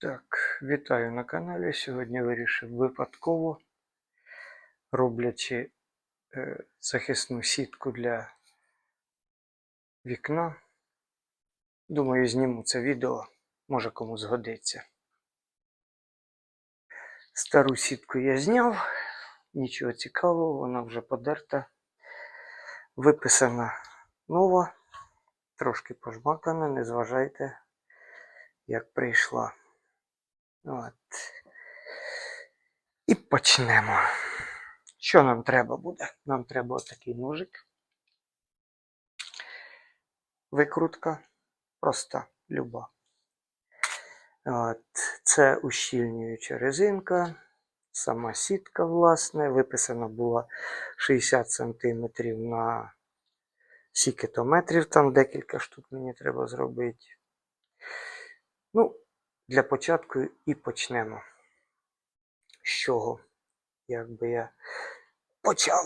Так, вітаю на каналі. Сьогодні вирішив випадково, роблячи е, захисну сітку для вікна. Думаю, зніму це відео, може кому згодиться. Стару сітку я зняв, нічого цікавого, вона вже подерта. Виписана нова, трошки пожмакана, не зважайте, як прийшла. От. І почнемо. Що нам треба буде? Нам треба отакий ножик. Викрутка. Проста, люба. От. Це ущільнююча резинка. Сама сітка, власне, виписана була 60 см на скільки-то там декілька штук мені треба зробити. Ну, для початку і почнемо. З чого? Якби я почав.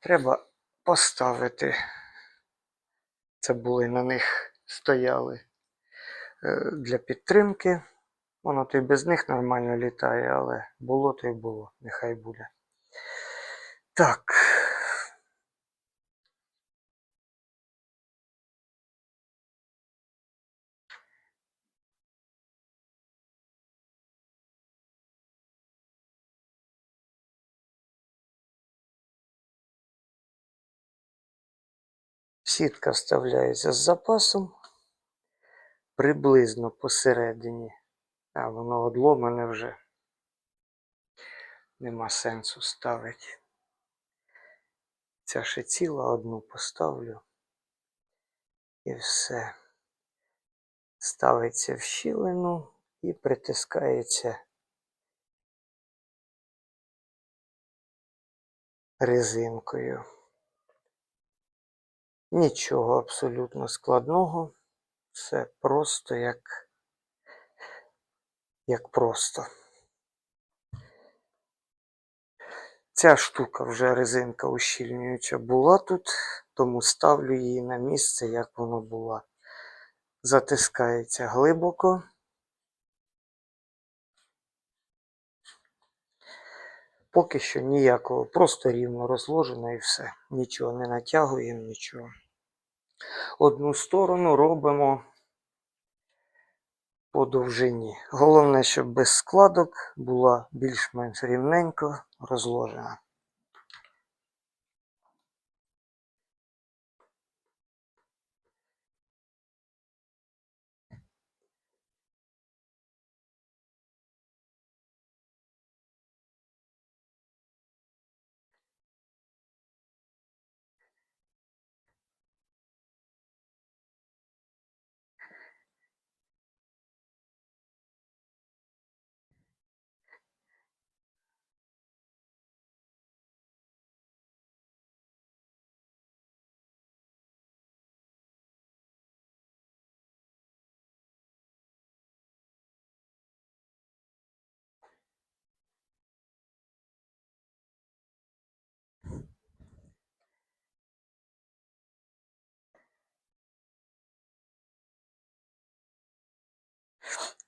Треба поставити. Це були на них стояли е, для підтримки. Воно то й без них нормально літає, але було то й було. Нехай буде. Так. Сітка вставляється з запасом приблизно посередині. А воно одломане вже. Нема сенсу ставити. Ця ще ціла одну поставлю. І все. Ставиться в щілину і притискається резинкою. Нічого абсолютно складного. Все просто як, як просто. Ця штука вже резинка ущільнююча була тут, тому ставлю її на місце, як воно була. Затискається глибоко. Поки що ніякого, просто рівно розложено і все. Нічого не натягуємо, нічого. Одну сторону робимо по довжині. Головне, щоб без складок була більш-менш рівненько розложена.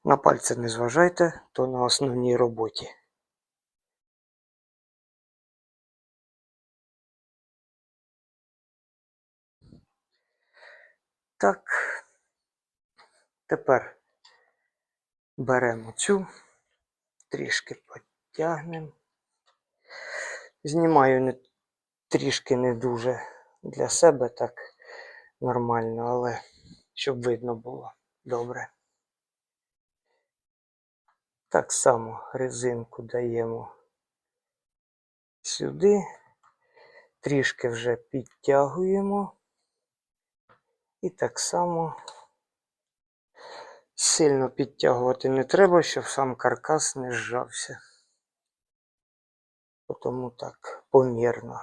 На пальці не зважайте, то на основній роботі. Так, тепер беремо цю, трішки потягнемо. Знімаю не, трішки не дуже для себе так нормально, але щоб видно було добре. Так само резинку даємо сюди, трішки вже підтягуємо. І так само сильно підтягувати не треба, щоб сам каркас не зжався. Тому так помірно.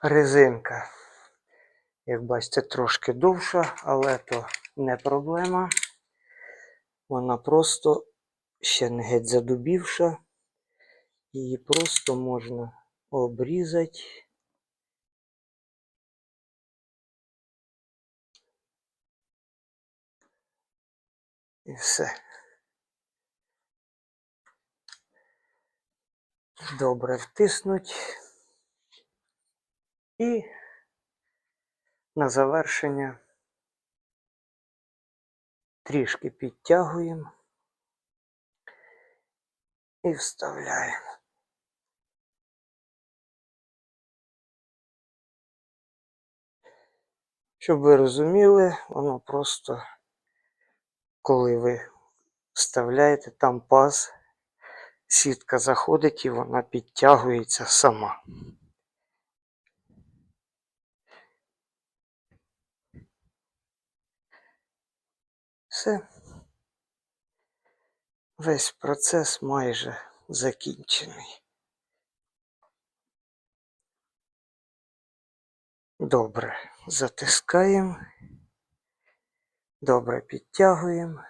Резинка. Як бачите, трошки довша, але то не проблема. Вона просто ще не геть задубівша. Її просто можна обрізати. І все. Добре втиснуть. І на завершення трішки підтягуємо і вставляємо. Щоб ви розуміли, воно просто, коли ви вставляєте там паз, сітка заходить і вона підтягується сама. Все. Весь процес майже закінчений. Добре, затискаємо. Добре підтягуємо.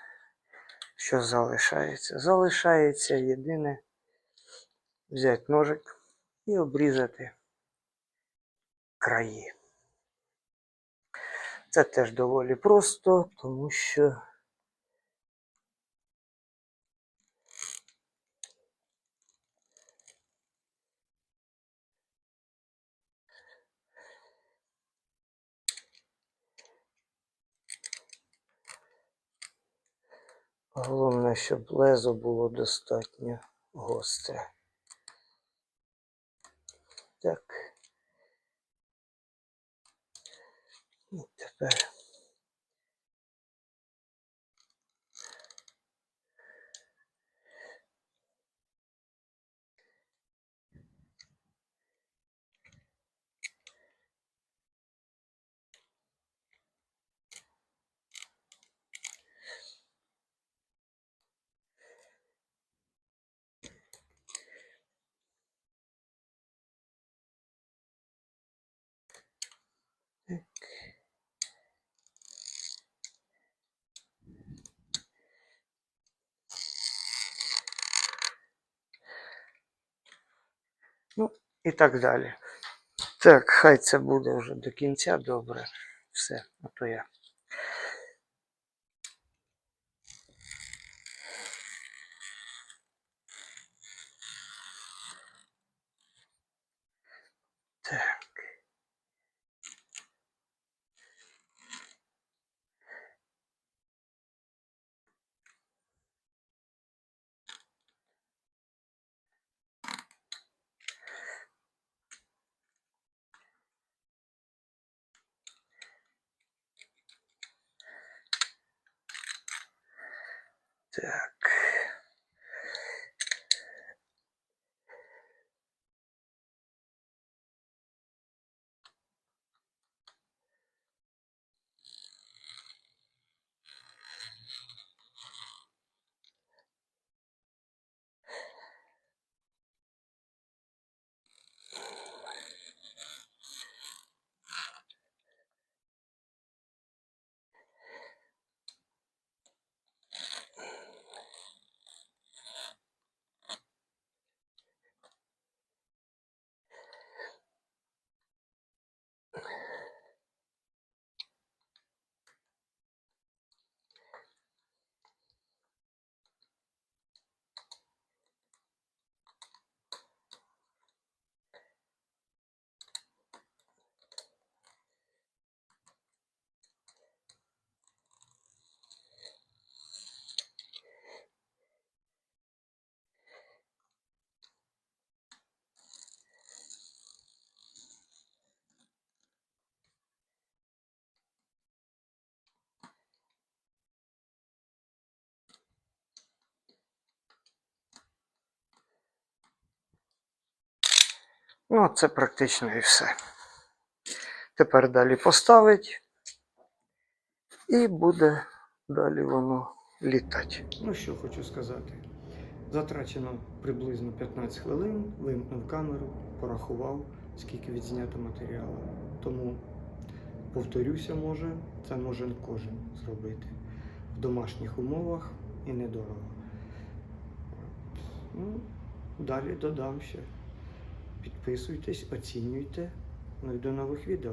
Що залишається? Залишається єдине взяти ножик і обрізати краї. Це теж доволі просто, тому що головне, щоб лезо було достатньо гостре. Так. І тепер Ну, і так далі. Так, хай це буде вже до кінця добре. Все, а то я. Так. Ну, це практично і все. Тепер далі поставить і буде далі воно літати. Ну що хочу сказати. Затрачено приблизно 15 хвилин, вимкнув камеру, порахував, скільки відзнято матеріалу. Тому, повторюся, може, це може кожен зробити в домашніх умовах і недорого. Ну, далі додам ще. Підписуйтесь, оцінюйте. Ну і до нових відео.